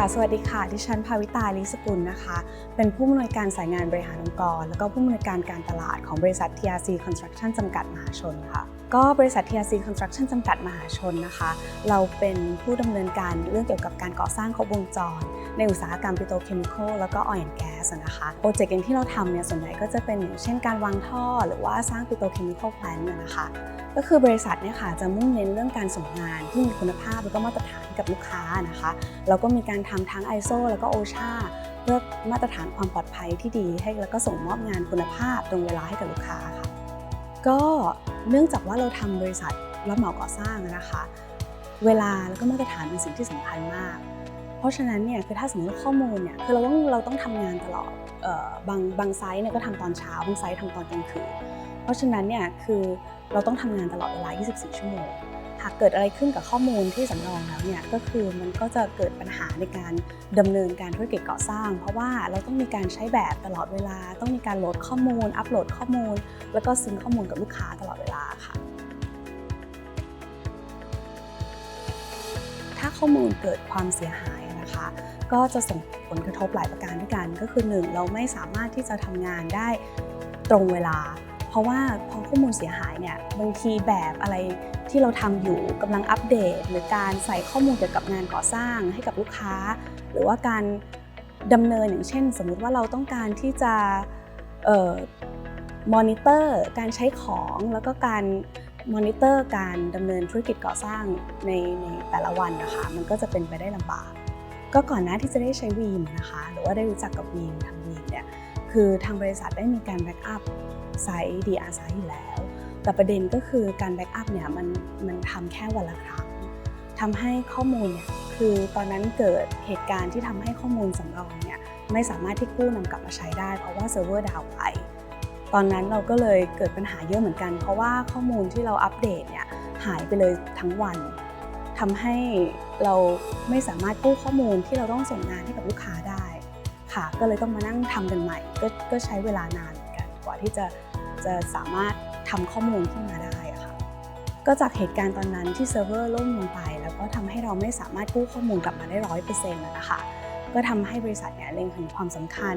ค่ะ สวัสดีค่ะ ดิฉันภาวิตาลิสกุลนะคะ เป็นผู้อำนวยการสายงานบริหารองค์กร แล้วก็ผู้อำนวยการการตลาดของบริษัท TRC Construction จำกัดมหาชนค่ะ ก็บริษัท TRC Construction จำกัดมหาชนนะคะ เราเป็นผู้ดำเนินการเรื่องเกี่ยวกับการก่อสร้างครบวงจร ในอุตสาหกรรมปิโตรเคมีคอลแล้วก็ออยล์แก๊สนะคะโปรเจกต์อย่างที่เราทำเนี่ยส่วนใหญ่ก็จะเป็นอย่างเช่นการวางท่อ หรือว่าสร้างปิโตรเคมีคอลแพลนต์นะคะก็คือบริษัทเนี่ยค่ะจะมุ่งเน้นเรื่องการส่งงานที่มีคุณภาพแล้วก็มาตรฐานกับลูกค้านะคะแล้วก็มีการทำทั้ง ISO แล้วก็ OSHA เพื่อมาตรฐานความปลอดภัยที่ดีให้แล้วก็ส่งมอบงานคุณภาพตรงเวลาให้กับลูกค้าค่ะก็ เนื่องจากว่าเราทำบริษัทรับเหมาก่อสร้างนะคะ เวลาแล้วก็มาตรฐานเป็นสิ่งที่สำคัญมาก เพราะฉะนั้นเนี่ยคือถ้าสมมติว่าข้อมูลเนี่ยคือเราต้องเราต้องทำงานตลอดออบางบางไซต์เนี่ยก็ทำตอนเช้าบางไซต์ทำตอนกลางคืนเพราะฉะนั้นเนี่ยคือเราต้องทำงานตลอดเวลา 24 ชั่วโมง หากเกิดอะไรขึ้นกับข้อมูลที่สำรองแล้วเนี่ยก็คือมันก็จะเกิดปัญหาในการดำเนินการธุรกิจก่อสร้าง เพราะว่าเราต้องมีการใช้แบบตลอดเวลา ต้องมีการโหลดข้อมูล อัปโหลดข้อมูล แล้วก็ซิงข้อมูลกับลูกค้าตลอดเวลาค่ะถ้าข้อมูลเกิดความเสียหายนะคะก็จะส่งผลกระทบหลายประการด้วยกัน ก็คือ 1 เราไม่สามารถที่จะทำงานได้ตรงเวลา ราะว่าพอข้อมูลเสียหายเนี่ยบางทีแบบอะไรที่เราทำอยู่กำลังอัปเดต หรือการใส่ข้อมูลเกี่ยวกับงานก่อสร้างให้กับลูกค้า หรือว่าการดำเนินอย่างเช่น สมมุติว่าเราต้องการที่จะมอนิเตอร์การใช้ของแล้วก็การมอนิเตอร์การดำเนินธุรกิจก่อสร้างในในแต่ละวันนะคะ มันก็จะเป็นไปได้ลำบาก ก็ก่อนหน้าที่จะได้ใช้วีมนะคะ หรือว่าได้รู้จักกับวีมทางวีมเนี่ยคือทางบริษัทได้มีการแบ็กอัพ ไซต์ DR ไซต์อยู่แล้ว แต่ประเด็นก็คือการแบ็กอัพเนี่ยมันมันทำแค่วันละครั้งทำให้ข้อมูลเนี่ยคือตอนนั้นเกิดเหตุการณ์ที่ทำให้ข้อมูลสำรองเนี่ยไม่สามารถที่กู้นำกลับมาใช้ได้ เพราะว่าเซิร์ฟเวอร์ดาวน์ไป ตอนนั้นเราก็เลยเกิดปัญหาเยอะเหมือนกัน เพราะว่าข้อมูลที่เราอัปเดตเนี่ยหายไปเลยทั้งวันทำให้เราไม่สามารถกู้ข้อมูลที่เราต้องส่งงานให้กับลูกค้าได้ค่ะก็เลยต้องมานั่งทำกันใหม่ ก็ก็ใช้เวลานานเหมือนกันกว่าที่จะ จะสามารถทำข้อมูลขึ้นมาได้ค่ะ ก็จากเหตุการณ์ตอนนั้นที่เซิร์ฟเวอร์ล่มลงไป แล้วก็ทำให้เราไม่สามารถกู้ข้อมูลกลับมาได้ร้อยเปอร์เซ็นต์นะคะก็ทำให้บริษัทเนี่ยเล็งเห็นความสำคัญ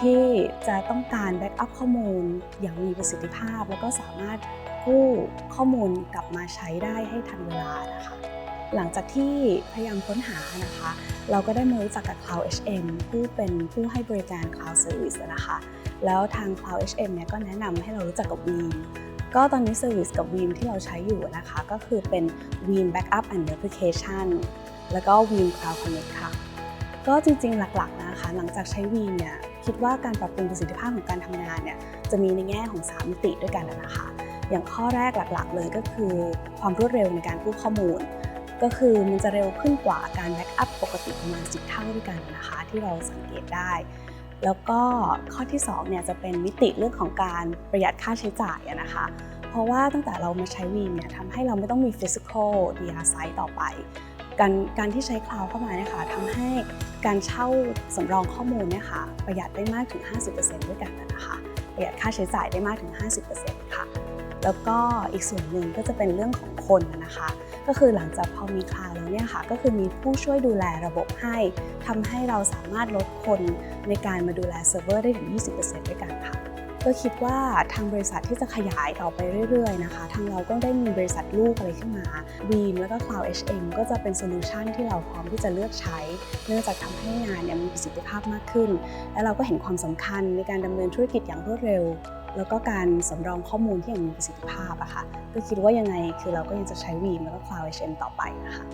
ที่จะต้องการแบ็กอัพข้อมูลอย่างมีประสิทธิภาพ แล้วก็สามารถกู้ข้อมูลกลับมาใช้ได้ให้ทันเวลานะคะหลังจากที่พยายามค้นหานะคะ เราก็ได้มารู้จักกับ Cloud HM ผู้เป็นผู้ให้บริการ Cloud Service นะคะ แล้วทาง Cloud HM เนี่ยก็แนะนำให้เรารู้จักกับ Veeam ก็ตอนนี้ Service กับ Veeam ที่เราใช้อยู่นะคะ ก็คือเป็น Veeam Backup and Replication แล้วก็ Veeam Cloud Connect ค่ะ ก็จริงๆหลักๆนะคะ หลังจากใช้ Veeam เนี่ยคิดว่าการปรับปรุงประสิทธิภาพของการทำงานเนี่ยจะมีในแง่ของ 3 มิติด้วยกันนะคะ อย่างข้อแรกหลักๆ เลยก็คือความรวดเร็วในการกู้ข้อมูล ก็คือมันจะเร็วขึ้นกว่าการแบ็กอัพปกติประมาณ 10 เท่าด้วยกันนะคะ ที่เราสังเกตได้ แล้วก็ข้อที่2เนี่ยจะเป็นมิติเรื่องของการประหยัดค่าใช้จ่ายนะคะ เพราะว่าตั้งแต่เรามาใช้วีมเนี่ยทำให้เราไม่ต้องมี physical DR site ต่อไป การการที่ใช้คลาวเข้ามาเนี่ยค่ะทำให้การเช่าสำรองข้อมูลเนี่ยค่ะประหยัดได้มากถึง 50%ด้วยกันนะคะประหยัดค่าใช้จ่ายได้มากถึง 50%ค่ะแล้วก็อีกส่วนหนึ่งก็จะเป็นเรื่องของคนนะคะ ก็คือหลังจากพอมีคลาวแล้วเนี่ยค่ะก็คือมีผู้ช่วยดูแลระบบให้ทำให้เราสามารถลดคนในการมาดูแลเซิร์ฟเวอร์ได้ถึง 20%ด้วยกันค่ะก็คิดว่าทางบริษัทที่จะขยายต่อไปเรื่อยๆนะคะ ทางเราก็ได้มีบริษัทลูกอะไรขึ้นมา Beam แล้วก็ Cloud HM ก็จะเป็นโซลูชันที่เราพร้อมที่จะเลือกใช้ เนื่องจากทำให้งานเนี่ยมีประสิทธิภาพมากขึ้น และเราก็เห็นความสำคัญในการดำเนินธุรกิจอย่างรวดเร็ว แล้วก็การสำรองข้อมูลที่อย่างมีประสิทธิภาพอะค่ะก็คิดว่ายังไงคือเราก็ยังจะใช้วีมแล้วก็ Cloud HM ต่อไปนะคะ